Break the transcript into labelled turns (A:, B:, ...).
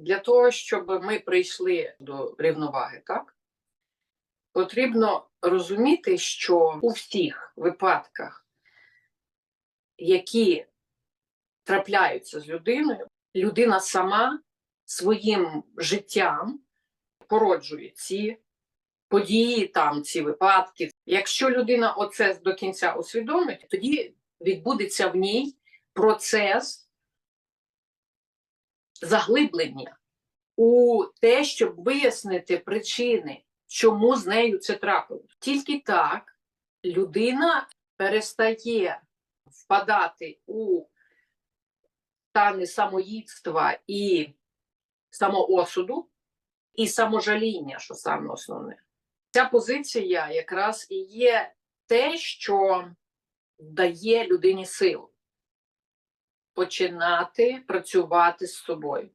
A: Для того, щоб ми прийшли до рівноваги, так потрібно розуміти, що у всіх випадках, які трапляються з людиною, людина сама своїм життям породжує ці події, там ці випадки. Якщо людина оце до кінця усвідомить, тоді відбудеться в ній процес заглиблення у те, щоб вияснити причини, чому з нею це трапилось. Тільки так людина перестає впадати у стани самоїдства і самоосуду, і саможаління, що саме основне. Ця позиція якраз і є те, що дає людині силу починати працювати з собою.